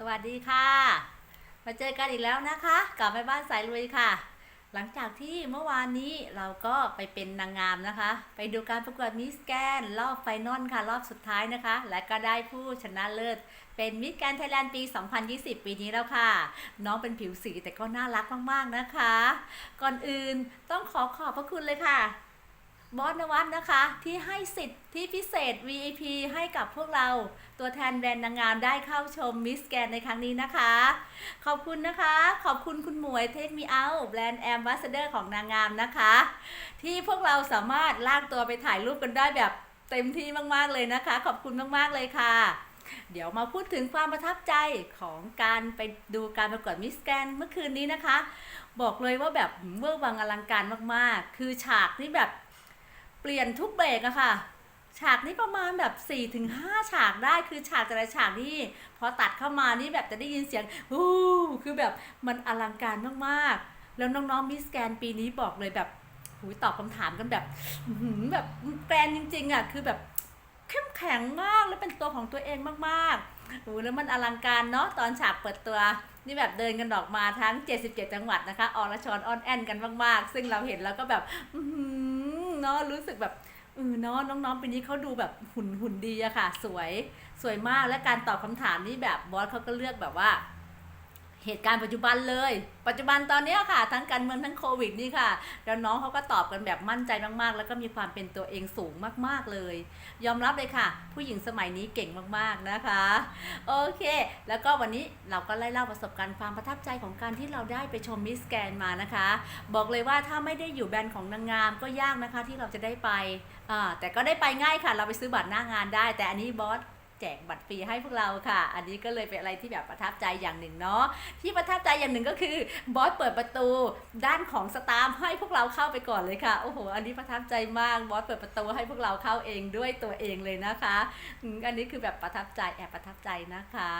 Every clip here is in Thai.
สวัสดีค่ะ มาเจอกันอีกแล้วนะคะ กับแม่บ้านสายลุยค่ะ หลังจากที่เมื่อวานนี้เราก็ไปเป็นนางงามนะคะ ไปดูการประกวดมิสแกนรอบไฟนอลค่ะ รอบสุดท้ายนะคะ และก็ได้ผู้ชนะเลิศ เป็นมิสแกนไทยแลนด์ปี 2020 ปีนี้แล้วค่ะ น้องเป็นผิวสีแต่ก็น่ารักมากๆนะคะ ก่อนอื่นต้องขอขอบพระคุณเลยค่ะ บอสนวัตนะคะ ที่ให้สิทธิ์ที่พิเศษ VIP ให้กับพวกเราตัวแทนแบรนด์นางงามได้เข้าชมมิสแกนในครั้งนี้นะคะ ขอบคุณนะคะ ขอบคุณคุณหมวยเทคมีเอาแบรนด์แอมบาสเดอร์ของนางงามนะคะ ที่พวกเราสามารถลากตัวไปถ่ายรูปกันได้แบบเต็มที่มาก ๆ เลยนะคะ ขอบคุณมาก ๆ เลยค่ะ เดี๋ยวมาพูดถึงความประทับใจของการไปดูการประกวดมิสแกนเมื่อคืนนี้นะคะ บอกเลยว่าแบบเวอร์วังอลังการมากๆ คือฉากนี่แบบ ลี่ยนทุกเบรกอะค่ะ ฉากนี้ประมาณแบบ4ี่ถึงห้าฉากได้คือฉากแต่ละฉากนี่พอตัดเข้ามานี่แบบจะได้ยินเสียงฮู้คือแบบมันอลังการมากๆ แล้วน้องๆมิสแกนปีนี้บอกเลยแบบหูตอบคำถามกันแบบแบบแกรนจริงๆอะคือแบบเข้มแข็งมากแล้วเป็นตัวของตัวเองมากๆโอ้แล้วมันอลังการเนาะตอนฉากเปิดตัว นี่แบบเดินกันออกมาทั้ง 77 จังหวัดนะคะอรชรออนแอนกันมากๆ ซึ่งเราเห็นแล้วก็แบบ อื เนาะรู้สึกแบบเออเนาะน้องๆปีนี้เขาดูแบบหุ่นหุ่นดีอะค่ะ สวยสวยมากและการตอบคำถามนี่แบบบอสเขาก็เลือกแบบว่า เหตุการณ์ปัจจุบันเลย ปัจจุบันตอนนี้ค่ะ ทั้งการเมืองทั้งโควิดนี่ค่ะแล้วน้องเขาก็ตอบกันแบบมั่นใจมากๆ แล้วก็มีความเป็นตัวเองสูงมากๆเลย ยอมรับเลยค่ะ ผู้หญิงสมัยนี้เก่งมากๆนะคะ โอเค แล้วก็วันนี้เราก็ไล่เล่าประสบการณ์ความประทับใจของการที่เราได้ไปชมมิสแกนมานะคะ บอกเลยว่าถ้าไม่ได้อยู่แบรนด์ของนางงามก็ยากนะคะที่เราจะได้ไปแต่ก็ได้ไปง่ายค่ะ เราไปซื้อบัตรหน้างานได้ แต่อันนี้บอส แจกบัตรฟรีให้พวกเราค่ะ อันนี้ก็เลยเป็นอะไรที่แบบประทับใจอย่างหนึ่งเนาะ ที่ประทับใจอย่างหนึ่งก็คือบอสเปิดประตูด้านของสตาฟให้พวกเราเข้าไปก่อนเลยค่ะ โอ้โห อันนี้ประทับใจมาก บอสเปิดประตูให้พวกเราเข้าเองด้วยตัวเองเลยนะคะ อันนี้คือแบบประทับใจแอบประทับใจนะคะ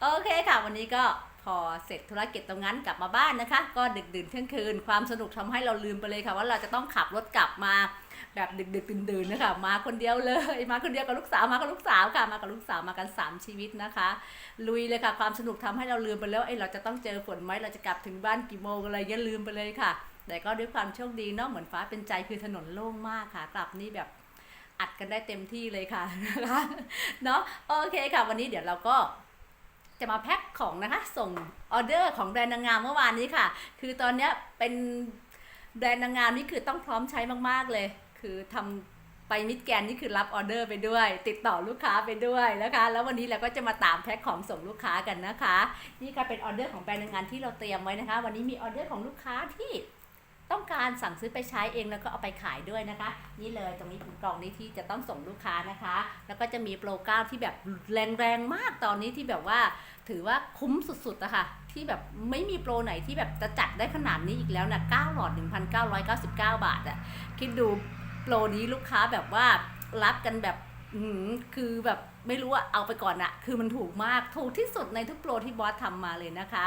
โอเคค่ะ วันนี้ก็พอเสร็จธุรกิจตรงนั้นกลับมาบ้านนะคะ ก็ดึกดื่นเที่ยงคืน ความสนุกทำให้เราลืมไปเลยค่ะ ว่าเราจะต้องขับรถกลับมา แบบดึกดึกดื่นดื่นนะคะมาคนเดียวเลยมาคนเดียวกับลูกสาวมากับลูกสาวค่ะมากับลูกสาวมากันสามชีวิตนะคะ ลุยเลยค่ะความสนุกทำให้เราลืมไปแล้วเอ้เราจะต้องเจอฝนไหมเราจะกลับถึงบ้านกี่โมงอะไรเงี้ยลืมไปเลยค่ะ แต่ก็ด้วยความโชคดีเนาะเหมือนฟ้าเป็นใจคือถนนโล่งมากค่ะ กลับนี่แบบอัดกันได้เต็มที่เลยค่ะนะคะเนาะโอเคค่ะ วันนี้เดี๋ยวเราก็จะมาแพ็คของนะคะ ส่งออเดอร์ของแบรนด์นางงามเมื่อวานนี้ค่ะ คือตอนเนี้ยเป็นแบรนด์นางงามนี่คือต้องพร้อมใช้มาก ๆ เลย คือทำไปมิดแกนนี่คือรับออเดอร์ไปด้วย ติดต่อลูกค้าไปด้วยนะคะ แล้ววันนี้เราก็จะมาตามแพ็คของส่งลูกค้ากันนะคะ นี่ก็เป็นออเดอร์ของแบรนด์งามที่เราเตรียมไว้นะคะ วันนี้มีออเดอร์ของลูกค้าที่ต้องการสั่งซื้อไปใช้เองแล้วก็เอาไปขายด้วยนะคะ นี่เลยตรงนี้กล่องนี้ที่จะต้องส่งลูกค้านะคะ แล้วก็จะมีโปรเก้าที่แบบแรงๆมากตอนนี้ที่แบบว่า ถือว่าคุ้มสุดๆอะคะที่แบบไม่มีโปรไหนที่แบบจะจัดได้ขนาดนี้อีกแล้วนะ9หลอด 1,999 บาทอะคิดดู โปรนี้ลูกค้าแบบว่ารับกันแบบอื้อหือคือแบบไม่รู้อะเอาไปก่อนอะคือมันถูกมากถูกที่สุดในทุกโปรที่บอสทำมาเลยนะคะ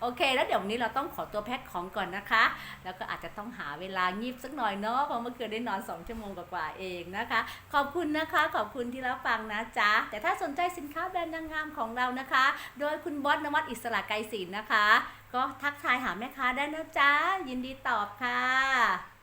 โอเค แล้วเดี๋ยววันนี้เราต้องขอตัวแพ็คของก่อนนะคะ แล้วก็อาจจะต้องหาเวลางีบสักหน่อยเนาะเพราะเมื่อคืนได้นอน2ชั่วโมงกว่าๆเองนะคะ ขอบคุณนะคะขอบคุณที่รับฟังนะจ๊ะ แต่ถ้าสนใจสินค้าแบรนด์นางงามของเรานะคะ โดยคุณบอสนวัตอิสระไกรศิลป์นะคะ ก็ทักทายหาแม่ค้าได้นะจ๊ะยินดีตอบค่ะ